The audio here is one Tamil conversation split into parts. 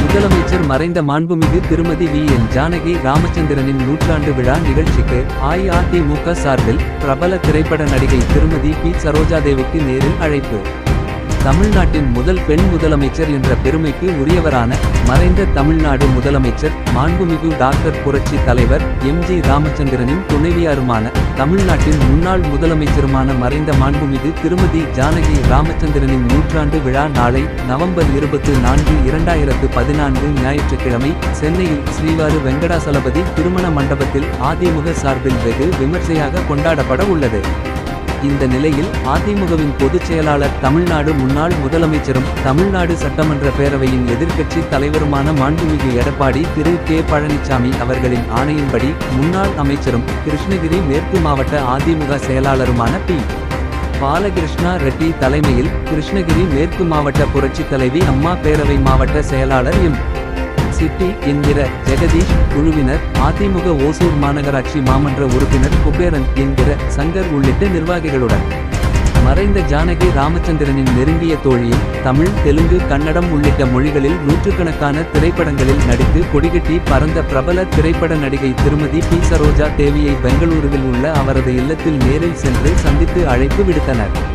முதலமைச்சர் மறைந்த மாண்புமிகு திருமதி வி. என். ஜானகி ராமச்சந்திரனின் நூற்றாண்டு விழா நிகழ்ச்சிக்கு அஇஅதிமுக சார்பில் பிரபல திரைப்பட நடிகை திருமதி பி. சரோஜாதேவிக்கு நேரில் அழைப்பு. தமிழ்நாட்டின் முதல் பெண் முதலமைச்சர் என்ற பெருமைக்கு உரியவரான மறைந்த தமிழ்நாடு முதலமைச்சர் மாண்புமிகு டாக்டர் புரட்சி தலைவர் எம் ஜி ராமச்சந்திரனின் துணைவியாருமான தமிழ்நாட்டின் முன்னாள் முதலமைச்சருமான மறைந்த மாண்புமிகு திருமதி ஜானகி ராமச்சந்திரனின் நூற்றாண்டு விழா நாளை நவம்பர் இருபத்து நான்கு இரண்டாயிரத்து பதினான்கு ஞாயிற்றுக்கிழமை சென்னையில் ஸ்ரீவாரு வெங்கடாசலபதி திருமண மண்டபத்தில் அதிமுக சார்பில் வெகு விமர்சையாக கொண்டாடப்பட உள்ளது. இந்த நிலையில் அதிமுகவின் பொதுச் செயலாளர் தமிழ்நாடு முன்னாள் முதலமைச்சரும் தமிழ்நாடு சட்டமன்ற பேரவையின் எதிர்க்கட்சி தலைவருமான மாண்புமிகு எடப்பாடி திரு. கே. பழனிசாமி அவர்களின் ஆணையின்படி முன்னாள் அமைச்சரும் கிருஷ்ணகிரி மேற்கு மாவட்ட அதிமுக செயலாளருமான பி. பாலகிருஷ்ணா ரெட்டி தலைமையில் கிருஷ்ணகிரி மேற்கு மாவட்ட புரட்சித் தலைவி அம்மா பேரவை மாவட்ட செயலாளர் எம். சிட்டி என்கிற ஜெகதீஷ் குழுவினர் அதிமுக ஓசூர் மாநகராட்சி மாமன்ற உறுப்பினர் குபேரன் என்கிற சங்கர் உள்ளிட்ட நிர்வாகிகளுடன் மறைந்த ஜானகி ராமச்சந்திரனின் நெருங்கிய தோழியும் தமிழ் தெலுங்கு கன்னடம் உள்ளிட்ட மொழிகளில் நூற்றுக்கணக்கான திரைப்படங்களில் நடித்து கொடிகட்டி பறந்த பிரபல திரைப்பட நடிகை திருமதி பி. சரோஜா தேவியை பெங்களூருவில் உள்ள அவரது இல்லத்தில் நேரில் சென்று சந்தித்து அழைப்பு விடுத்தனர்.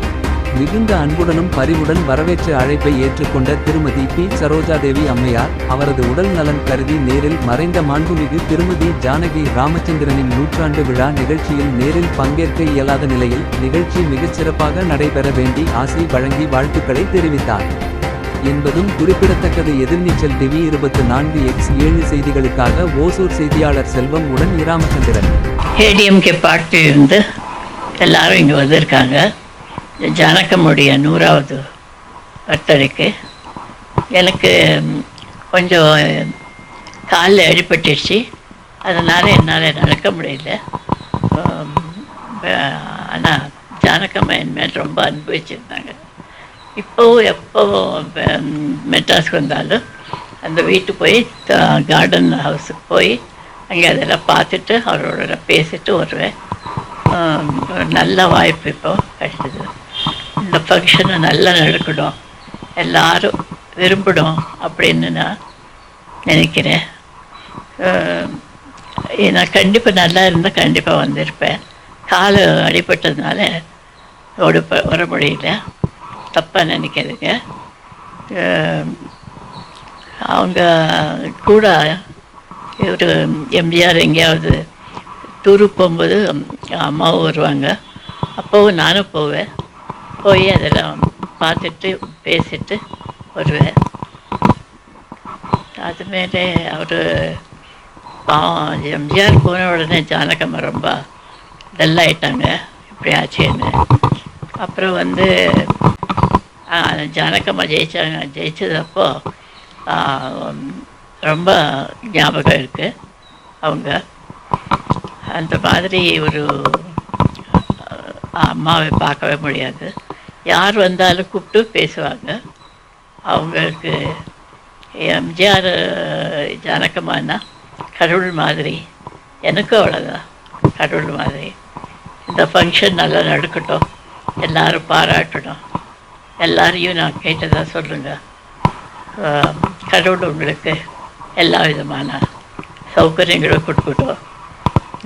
மிகுந்த அன்புடனும் பரிவுடன் வரவேற்ற அழைப்பை ஏற்றுக்கொண்ட திருமதி பி. சரோஜாதேவி அம்மையார் அவரது உடல் நலன் கருதி நேரில் மறைந்த மாண்புமிகு திருமதி ஜானகி ராமச்சந்திரனின் நூற்றாண்டு விழா நிகழ்ச்சியில் நேரில் பங்கேற்க இயலாத நிலையில் நிகழ்ச்சி மிகச்சிறப்பாக நடைபெற வேண்டி ஆசி வழங்கி வாழ்த்துக்களை தெரிவித்தார். என்பதும் குறிப்பிடத்தக்கது எதிர்நீச்சல் டிவி இருபத்து நான்கு எக்ஸ் ஏழு செய்திகளுக்காக ஓசூர் செய்தியாளர் செல்வம் உடன் இராமச்சந்திரன். ஏடிஎம்கே பார்ட்டியிலிருந்து எல்லாரும் இங்கே வந்திருக்காங்க. இந்த நூறாவது பர்த்டேக்கு எனக்கு கொஞ்சம் காலில் அடிபட்டுச்சு அதனால் என்னால் நடக்க முடியல. ஆனால் ஜானகம்மா என் மேல் ரொம்ப அனுபவிச்சிருந்தாங்க இப்போவும் எப்போ மெட்ராஸ்க்கு வந்தாலும் அந்த வீட்டுக்கு போய் கார்டன் ஹவுஸுக்கு போய் அங்கே அதெல்லாம் பார்த்துட்டு அவரோட பேசிட்டு வருவேன். நல்ல வாய்ப்பு இப்போ கிடைச்சது. இந்த ஃபங்க்ஷனை நல்லா நடக்கணும். எல்லாரும் விரும்பணும் அப்படின்னு நான் நினைக்கிறேன். நான் கண்டிப்பாக நல்லா இருந்தால் கண்டிப்பாக வந்திருப்பேன். கால் அடிபட்டதுனால ஓட வர முடியல தப்பாக நினைக்கிறதுங்க அவங்க கூட ஒரு எம்ஜிஆர் எங்கேயாவது டூருக்கு போகும்போது அம்மாவும் வருவாங்க. அப்போவும் நானும் போவேன். போய் அதெல்லாம் பார்த்துட்டு பேசிட்டு வருவேன். அதுமாரி அவர் பாவம் எம்ஜிஆர் போன உடனே ஜானகம்மா ரொம்ப டல் ஆயிட்டாங்க இப்படி ஆச்சுன்னு. அப்புறம் வந்து ஜானகம் ஜானகம்மா ஜெயிச்சாங்க. ஜெயிச்சதப்போ ரொம்ப ஞாபகம் இருக்குது அவங்க. அந்த மாதிரி ஒரு அம்மாவை பார்க்கவே முடியாது. யார் வந்தாலும் கூப்பிட்டு பேசுவாங்க. அவங்களுக்கு எம்ஜிஆர் ஜனகமானா கடவுள் மாதிரி. எனக்கும் அவ்வளோதான் கடவுள் மாதிரி. இந்த ஃபங்க்ஷன் நல்லா நடக்கட்டும். எல்லாரும் பாராட்டணும். எல்லாரையும் நான் கேட்டதாக சொல்லுங்கள் கடவுள் உங்களுக்கு எல்லா விதமான சௌகரியங்களும் கொடுக்கட்டும்.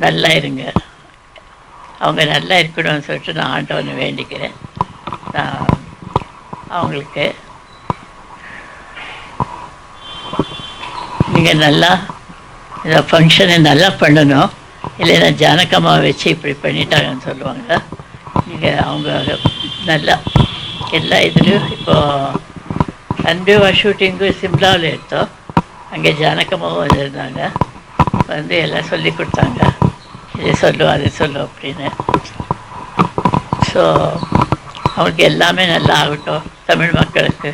நல்லா இருங்க. அவங்க நல்லா இருக்கணும்னு சொல்லிட்டு நான் ஆண்டவனை வேண்டிக்கிறேன். அவங்களுக்கு. நீங்கள் நல்லா இந்த ஃபங்க்ஷனை நல்லா பண்ணணும். இல்லைன்னா ஜானகம்மா வச்சு இப்படி பண்ணிட்டாங்கன்னு சொல்லுவாங்க. நீங்கள் அவங்க நல்லா எல்லா இதுலேயும் இப்போது அன்பேவா ஷூட்டிங்கு சிம்லாவில் எடுத்தோம். அங்கே ஜானகம்மாவும் வந்திருந்தாங்க. வந்து எல்லாம் சொல்லி கொடுத்தாங்க. இதை சொல்லுவோம் அதை சொல்லுவோம் அப்படின்னு. ஸோ அவருக்கு எல்லாமே நல்லா ஆகட்டும் தமிழ் மக்களுக்கு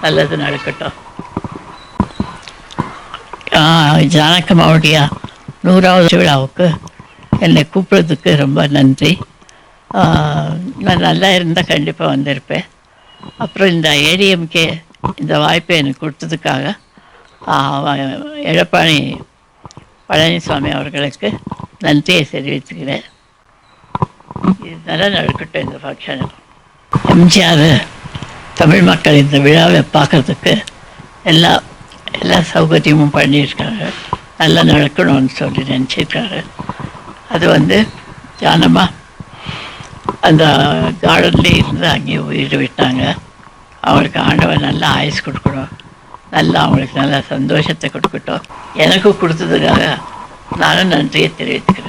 நல்லது நடக்கட்டும். ஜானகம்மாவுடைய நூறாவது விழாவுக்கு என்னை கூப்பிட்றதுக்கு ரொம்ப நன்றி. ஆஹ் நான் நல்லா இருந்தால் கண்டிப்பாக வந்திருப்பேன். அப்புறம் இந்த ஏடிஎம்கே இந்த வாய்ப்பை எனக்கு கொடுத்ததுக்காக எடப்பாடி பழனிசாமி அவர்களுக்கு நன்றியை தெரிவித்துக்கிறேன். இது நல்லா நடக்கட்டும் இந்த ஃபங்க்ஷனுக்கு எம்ஜிஆர் தமிழ் மக்கள் இந்த விழாவை பார்க்கறதுக்கு எல்லா எல்லா சௌகரியமும் பண்ணியிருக்காங்க. நல்லா நடக்கணும்னு சொல்லி நினச்சிருக்காரு அது வந்து ஜானமாக அந்த கார்டன்லேயே இருந்து அங்கேயே உயிர் விட்டாங்க. அவங்களுக்கு ஆண்டவன் நல்லா ஆயுஸ் கொடுக்கணும். நல்லா அவங்களுக்கு நல்லா சந்தோஷத்தை கொடுக்கட்டும். எனக்கு கொடுத்ததுக்காக நானும் நன்றியை தெரிவித்துக்கிறேன்.